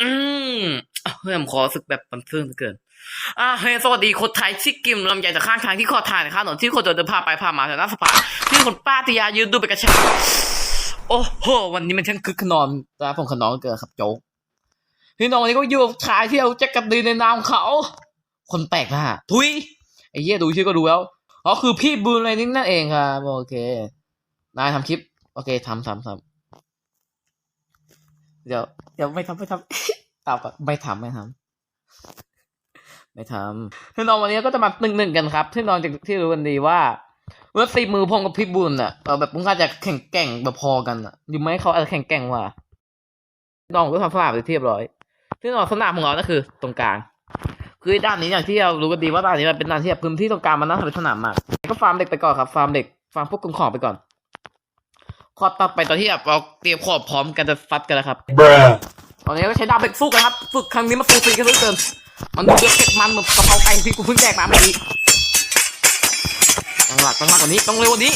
อืมเฮ้ยผมขอสึกแบบบันเทิงเกิน อ่าเฮ้ยสวัสดีคนไทยที่กิมลำใหญ่จากข้างทางที่ขอทานข้างถนนที่คนเดินผ่านไปผ่านมาแถวหน้าสภาที่คนป้าติยายืนดูไปกระชากโอ้โหวันนี้มันช่างคึกขนองตาผมขนองเกินครับโจ๊กพี่น้องวันนี้ก็อยู่ชายที่เอาแจ็คกันดีในนามเขา คนแปลกหน้าทุยไอ้เหี้ยดูชื่อก็ดูแล้วอ๋อคือพี่บูนอะไรนี่นั่นเองครับโอเคนายทำคลิป โอเคทำทำทำ เดี๋ยวเดี๋ยวไม่ทำไม่ทำตามก่อนไม่ทำไม่ทำไม่ทำที่นอนวันนี้ก็จะมาหนึ่งหนึ่งกันครับที่นอนจากที่รู้กันดีว่าเว็บซีมือพงกับพี่บุญอะเออแบบมึงอาจจะแข่งแก่งแบบพอกันอะอยู่ไหมเขาอาจจะแข่งแก่งว่าน้องก็ทำสนามไปเรียบร้อยที่นอนสนามของเราก็คือ ตรงกลางคือด้านนี้อย่างที่เรารู้กันดีว่าด้านนี้มันเป็นด้านที่แบบพื้นที่ตรงกลางมันน่าจะเป็นสนามมากก็ฟาร์มเด็กไปก่อนครับฟาร์มเด็กฟาร์มพวกกลุ่มของไปก่อน ขอต่อไปตอนที่แบบเราเตรียมขอบพร้อมกันจะฟัดกันแล้วครับ Bruh. ตอนนี้ก็ใช้ดาบเบรกสู้กันครับฝึกครั้งนี้มาฟูลฟรีกันเหลือเกินมันดูเดือดเผ็ดมันเหมือนกะเพราไก่ที่กูเพิ่งแดกมาเมื่อกี้จังหวะจังหวะกว่านี้ต้องเร็วกว่านี้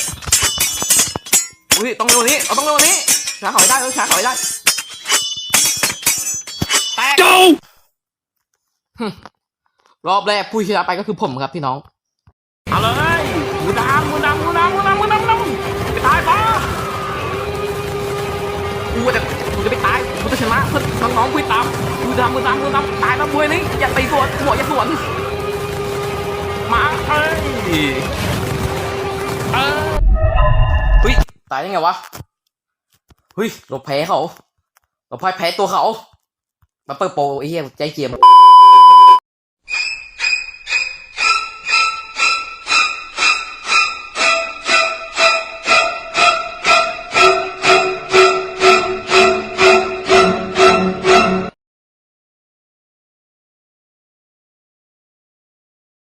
อุ้ยต้องเร็วกว่านี้เอาต้องเร็วกว่านี้ช้าเขาให้ได้เออช้าเขาให้ได้แตก Go! รอบแรกผู้ชนะไปก็คือผมครับพี่น้องเอาเลยมือดำมือดำ กูจะกูจะไปตายกูจะชนะเพื่อนน้องๆคุยตามมือดำมือดำมือดำตายแล้วมวยนี่อย่าตีสวนหัวอย่าสวนมาเอ้ยเออเฮ้ยตายยังไงวะเฮ้ยเราแพ้เขาเราพ่ายแพ้ตัวเขามาเปิดโปรไอ้เหี้ยใจเกียม